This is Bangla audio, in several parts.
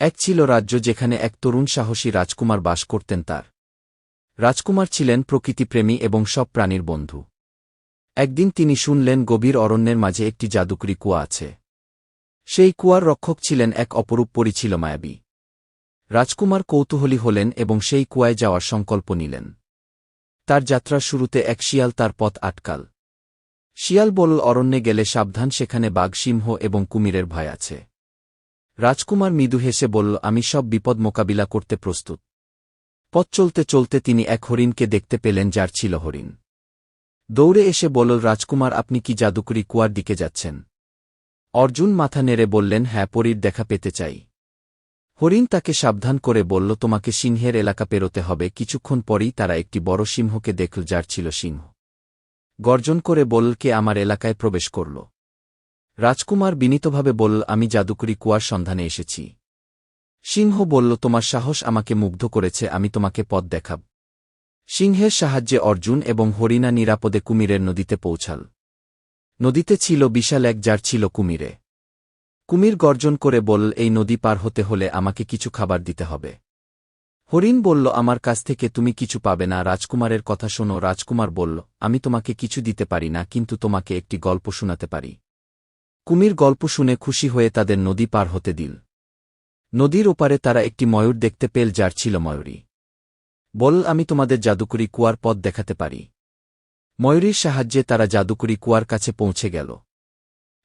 এক ছিল রাজ্য যেখানে এক তরুণ সাহসী রাজকুমার বাস করতেন তার। রাজকুমার ছিলেন প্রকৃতিপ্রেমী এবং সব প্রাণীর বন্ধু। একদিন তিনি শুনলেন গভীর অরণ্যের মাঝে একটি জাদুকরি কুয়া আছে। সেই কুয়ার রক্ষক ছিলেন এক অপরূপ পরিছিল মায়াবী। রাজকুমার কৌতূহলী হলেন এবং সেই কুয়ায় যাওয়ার সংকল্প নিলেন। তার যাত্রার শুরুতে এক শিয়াল তার পথ আটকাল। শিয়াল বলল অরণ্যে গেলে সাবধান, সেখানে বাঘ, সিংহ এবং কুমিরের ভয় আছে। রাজকুমার মৃদু হেসে বলল, আমি সব বিপদ মোকাবিলা করতে প্রস্তুত। পথ চলতে চলতে তিনি এক হরিণকে দেখতে পেলেন যার ছিল হরিণ। দৌড়ে এসে বলল, রাজকুমার, আপনি কি জাদুকরি কুয়ার দিকে যাচ্ছেন? অর্জুন মাথা নেড়ে বললেন হ্যাঁ পরীর দেখা পেতে চাই। হরিণ তাকে সাবধান করে বলল, তোমাকে সিংহের এলাকা পেরোতে হবে। কিছুক্ষণ পরই তারা একটি বড় সিংহকে দেখল, যার ছিল সিংহ। গর্জন করে বলল, কে আমার এলাকায় প্রবেশ করল? রাজকুমার বিনীতভাবে বলল, আমি জাদুকরি কুয়ার সন্ধানে এসেছি। সিংহ বলল, তোমার সাহস আমাকে মুগ্ধ করেছে, আমি তোমাকে পথ দেখাব। সিংহের সাহায্যে অর্জুন এবং হরিণা নিরাপদে কুমিরের নদীতে পৌঁছাল। নদীতে ছিল বিশাল এক যার ছিল কুমিরে। কুমির গর্জন করে বলল, এই নদী পার হতে হলে আমাকে কিছু খাবার দিতে হবে। হরিণ বলল, আমার কাছ থেকে তুমি কিছু পাবে না। রাজকুমারের কথা শোনো, রাজকুমার বলল, আমি তোমাকে কিছু দিতে পারি না, কিন্তু তোমাকে একটি গল্প শোনাতে পারি। কুমির গল্প শুনে খুশি হয়ে তাদের নদী পার হতে দিল। নদীর ওপারে তারা একটি ময়ূর দেখতে পেল যার ছিল ময়ূরী। বল, আমি তোমাদের জাদুকরি কুয়ার পথ দেখাতে পারি। ময়ূরীর সাহায্যে তারা জাদুকরি কুয়ার কাছে পৌঁছে গেল।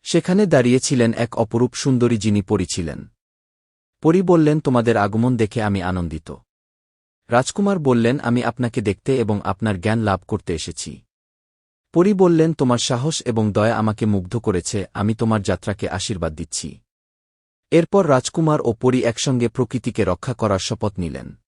সেখানে দাঁড়িয়েছিলেন এক অপরূপ সুন্দরী যিনি পরি ছিলেন পরি বললেন, তোমাদের আগমন দেখে আমি আনন্দিত। রাজকুমার বললেন, আমি আপনাকে দেখতে এবং আপনার জ্ঞান লাভ করতে এসেছি। পরি বললেন, তোমার সাহস এবং দয়া আমাকে মুগ্ধ করেছে, আমি তোমার যাত্রাকে আশীর্বাদ দিচ্ছি। এরপর রাজকুমার ও পরি একসঙ্গে প্রকৃতিকে রক্ষা করার শপথ নিলেন।